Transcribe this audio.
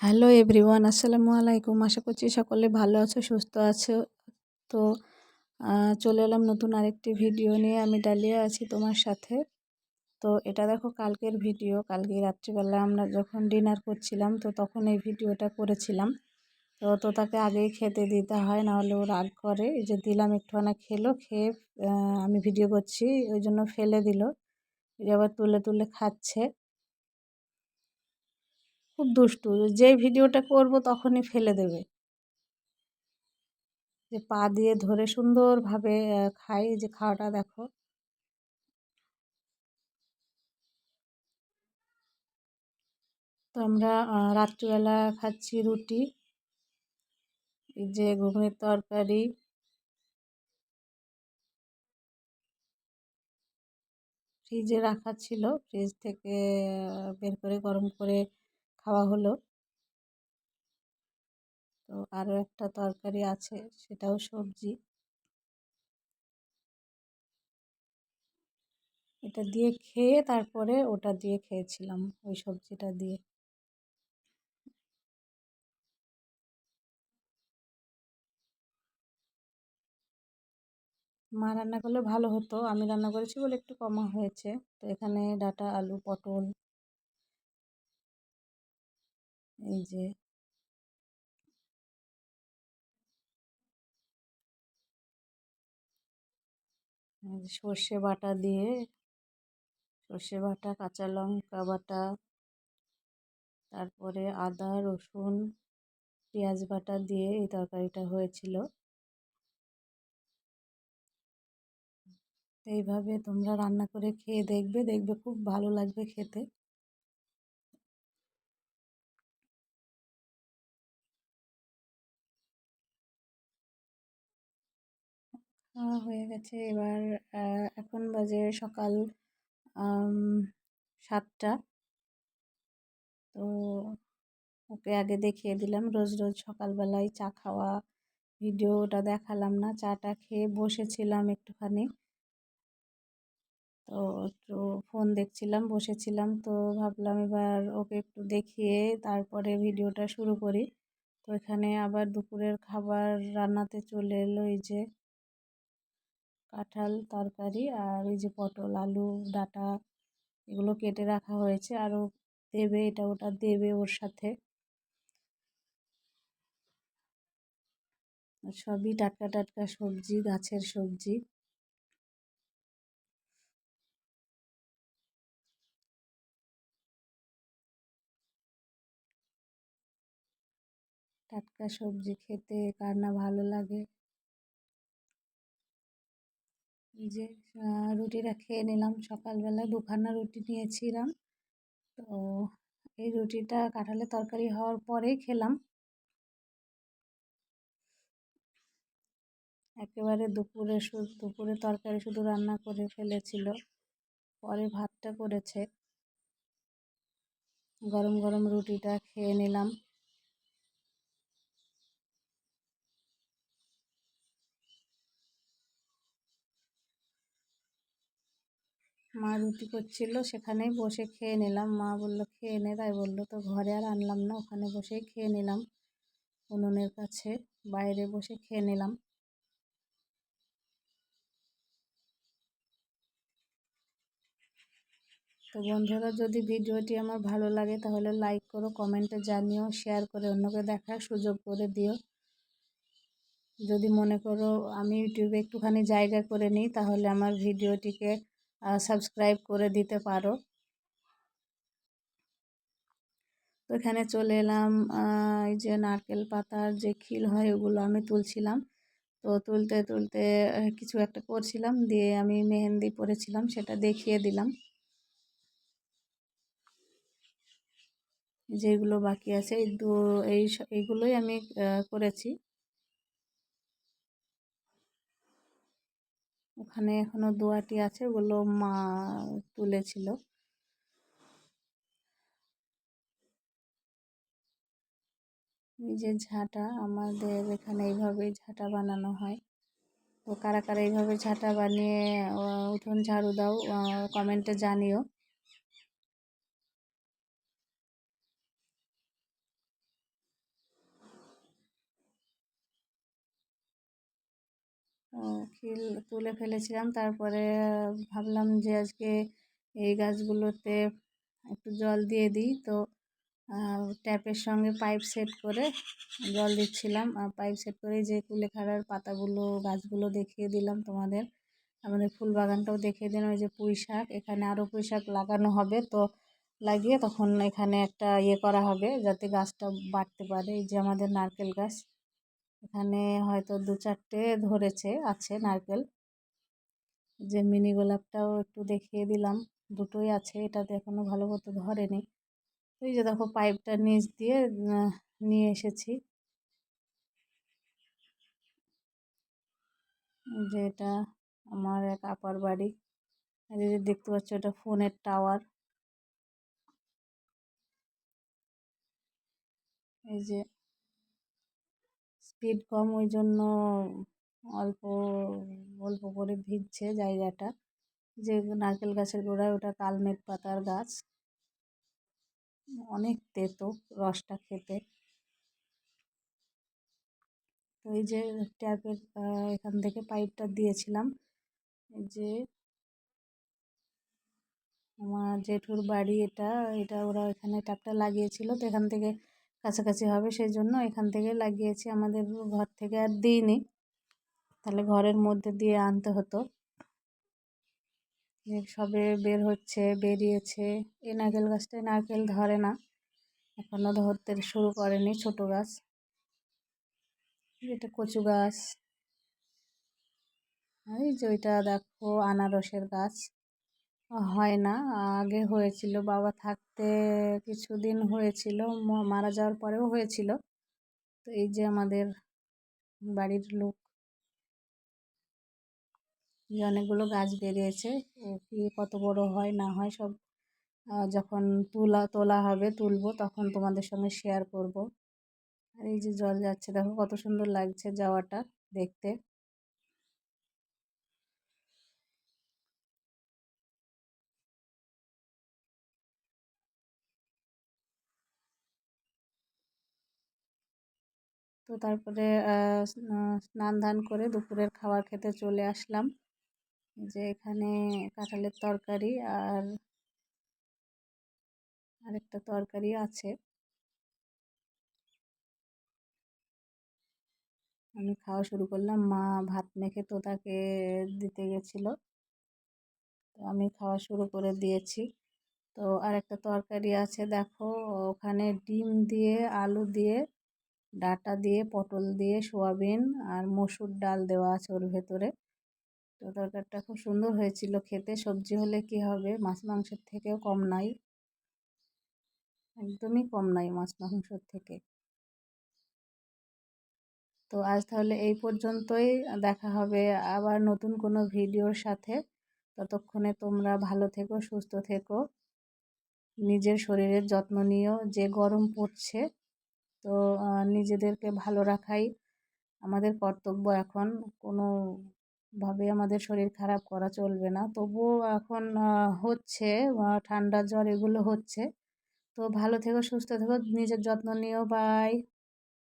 Hello everyone, আসসালামু আলাইকুম। আশা করছি সকলে ভালো আছো, সুস্থ আছো। তো চলে এলাম নতুন আরেকটি ভিডিও নিয়ে। আমি ডালিয়া আছি তোমার সাথে। তো, এটা দেখো কালকের ভিডিও। কালকে রাত্রিবেলা আমরা যখন ডিনার করছিলাম, তো তখন এই ভিডিওটা করেছিলাম। তো তো তাকে আগেই খেতে দিতে হয়, নাহলে ও রাগ করে। এই যে দিলাম একটুখানা খেলো, খেয়ে আমি ভিডিও করছি, ওই জন্য ফেলে দিল। আবার তুলে তুলে খাচ্ছে। খুব দুষ্টু। যেই ভিডিওটা করব তখনই ফেলে দেবে। যে পা দিয়ে ধরে সুন্দরভাবে খাই। যে খাওয়াটা দেখো। তো আমরা রাত্রিবেলা খাচ্ছি রুটি। যে ঘুগনির তরকারি। ফ্রিজে রাখা ছিল। ফ্রিজ থেকে বের করে গরম করে খাওয়া হলো। তো আরও একটা তরকারি আছে, সেটাও সবজি। এটা দিয়ে খেয়ে তারপরে ওটা দিয়ে খেয়েছিলাম, ওই সবজিটা দিয়ে। মা রান্না করলে ভালো হতো, আমি রান্না করেছি বলে একটু কমা হয়েছে। তো এখানে ডাটা, আলু, পটল এই যে সর্ষে বাটা দিয়ে, সর্ষে বাটা, কাঁচা লঙ্কা বাটা, তারপরে আদা, রসুন, পেঁয়াজ বাটা দিয়ে এই তরকারিটা হয়েছিল। এইভাবে তোমরা রান্না করে খেয়ে দেখবে দেখবে খুব ভালো লাগবে খেতে। খাওয়া হয়ে গেছে। এবার এখন বাজে সকাল সাতটা। তো ওকে আগে দেখিয়ে দিলাম, রোজ রোজ সকালবেলায় চা খাওয়া ভিডিওটা দেখালাম না, চাটা খেয়ে বসেছিলাম একটুখানি। তো একটু ফোন দেখছিলাম, বসেছিলাম, তো ভাবলাম এবার ওকে একটু দেখিয়ে তারপরে ভিডিওটা শুরু করি। তো এখানে আবার দুপুরের খাবার রান্নাতে চলে এলো এই যে কাঁঠাল তরকারি আর এই যে পটল, আলু, ডাটা এগুলো কেটে রাখা হয়েছে। আরও দেবে, এটা ওটা দেবে ওর সাথে। সবই টাটকা টাটকা সবজি, গাছের সবজি। টাটকা সবজি খেতে কার না ভালো লাগে? যে রুটিটা খেয়ে নিলাম সকালবেলা। দুখানা রুটি নিয়েছিলাম। তো এই রুটিটা কাঁঠালের তরকারি হওয়ার পরেই খেলাম। একেবারে দুপুরে দুপুরে তরকারি শুধু রান্না করে ফেলেছিল। পরে ভাতটা করেছে। গরম গরম রুটিটা খেয়ে নিলাম। মা রুটি করছিল, সেখানেই বসে খেয়ে নিলাম। মা বলল, খেয়ে নে। তাই বলল, তো ঘরে আর আনলাম না, ওখানে বসেই খেয়ে নিলাম। উনুনের কাছে বাইরে বসে খেয়ে নিলাম। তো বন্ধুরা, যদি ভিডিওটি আমার ভালো লাগে, তাহলে লাইক করো, কমেন্টে জানিও, শেয়ার করে অন্যকে দেখার সুযোগ করে দিও। যদি মনে করো আমি ইউটিউবে একটুখানি জায়গা করে নিই, তাহলে আমার ভিডিওটিকে সাবস্ক্রাইব করে দিতে পারো। তো এখানে চলে এলাম এই যে নারকেল পাতার যে খিল হয় ওগুলো আমি তুলছিলাম। তো তুলতে তুলতে কিছু একটা করছিলাম, দিয়ে আমি মেহেন্দি পরেছিলাম, সেটা দেখিয়ে দিলাম। যেগুলো বাকি আছে, এই দু, এই এইগুলোই আমি করেছি। ওখানে এখনও দোয়াটি আছে ওগুলো মা তুলেছিল। নিজের ঝাঁটা, আমাদের এখানে এইভাবেই ঝাঁটা বানানো হয়। তো কারা কারা এইভাবে ঝাঁটা বানিয়ে উঠোন ঝাড়ু দাও কমেন্টে জানিও। খিল তুলে ফেলেছিলাম। তারপরে ভাবলাম যে আজকে এই গাছগুলোতে একটু জল দিয়ে দিই। তো ট্যাপের সঙ্গে পাইপ সেট করে জল দিচ্ছিলাম। আর পাইপ সেট করে যে কুলেখাড়ার পাতাগুলো, গাছগুলো দেখিয়ে দিলাম তোমাদের। আমাদের ফুল বাগানটাও দেখিয়ে দিলাম। ওই যে পুঁই শাক, এখানে আরও পুঁই শাক লাগানো হবে। তো, লাগিয়ে তখন এখানে একটা ইয়ে করা হবে যাতে গাছটা বাড়তে পারে। এই যে আমাদের নারকেল গাছ। এখানে হয়তো দু চারটে ধরেছে, আছে নারকেল। যে মিনি গোলাপটাও একটু দেখিয়ে দিলাম, দুটোই আছে, এটাতে এখনও ভালো মতো ধরেনি। এই যে দেখো, পাইপটা নিচ দিয়ে নিয়ে এসেছি। যে এটা আমার এক আপার বাড়ি। যে দেখতে পাচ্ছ, এটা ফোনের টাওয়ার। এই যে স্পিড কম ওই জন্য অল্প অল্প করে ভিজছে জায়গাটা। যে নারকেল গাছের গোড়ায় ওটা কালমেঘ পাতার গাছ। অনেক তেতো রসটা খেতে। তো এই যে ট্যাপের এখান থেকে পাইপটা দিয়েছিলাম। যে আমার জেঠুর বাড়ি এটা এটা ওরা এখানে ট্যাপটা লাগিয়েছিল। তো এখান থেকে কাছাকাছি হবে সেই জন্য এখান থেকে লাগিয়েছি। আমাদের ঘর থেকে আর দিইনি। তাহলে ঘরের মধ্যে দিয়ে আনতে হতো। সবে বের হচ্ছে, বেরিয়েছে। এই নারকেল গাছটায় নারকেল ধরে না। এখনও ধরতে শুরু করেনি ছোট গাছ। এটা কচু গাছ। এই যে ওইটা দেখো, আনারসের গাছ। হয় না। আগে হয়েছিল, বাবা থাকতে কিছুদিন হয়েছিল মারা যাওয়ার পরেও হয়েছিল। তো এই যে আমাদের বাড়ির লোক যে অনেকগুলো গাছ বেরিয়েছে কি কত বড় হয় না হয় সব যখন তোলা তোলা হবে, তুলবো, তখন তোমাদের সঙ্গে শেয়ার করব। আর এই যে জল যাচ্ছে, দেখো কত সুন্দর লাগছে যাওয়াটা, দেখতে। তো তারপরে স্নান ধান করে দুপুরের খাবার খেতে চলে আসলাম। যে এখানে কাঁঠালের তরকারি আর আরেকটা তরকারি আছে। আমি খাওয়া শুরু করলাম। মা ভাত মেখে তো তাকে দিতে গেছিল। তো আমি খাওয়া শুরু করে দিয়েছি। তো আরেকটা তরকারি আছে, দেখো, ওখানে ডিম দিয়ে, আলু দিয়ে ডাটা দিয়ে, পটল দিয়ে সোয়াবিন আর মসুর ডাল দেওয়া আছে ওর ভেতরে। তো তরকারিটা খুব সুন্দর হয়েছিল খেতে। সবজি হলে কি হবে? মাছ মাংসের থেকেও কম নাই। একদমই কম নাই মাছ মাংসর থেকে। তো আজ তাহলে এই পর্যন্তই। দেখা হবে আবার নতুন কোনো ভিডিওর সাথে। ততক্ষণে তোমরা ভালো থেকো, সুস্থ থেকো। নিজের শরীরের যত্ন নিও। যে গরম পড়ছে তো নিজেদেরকে ভালো রাখাই আমাদের কর্তব্য এখন। কোনোভাবে আমাদের শরীর খারাপ করা চলবে না। তবুও এখন হচ্ছে ঠান্ডা জ্বর এগুলো হচ্ছে। তো ভালো থেকো, সুস্থ থেকো, নিজের যত্ন নিও, বাই।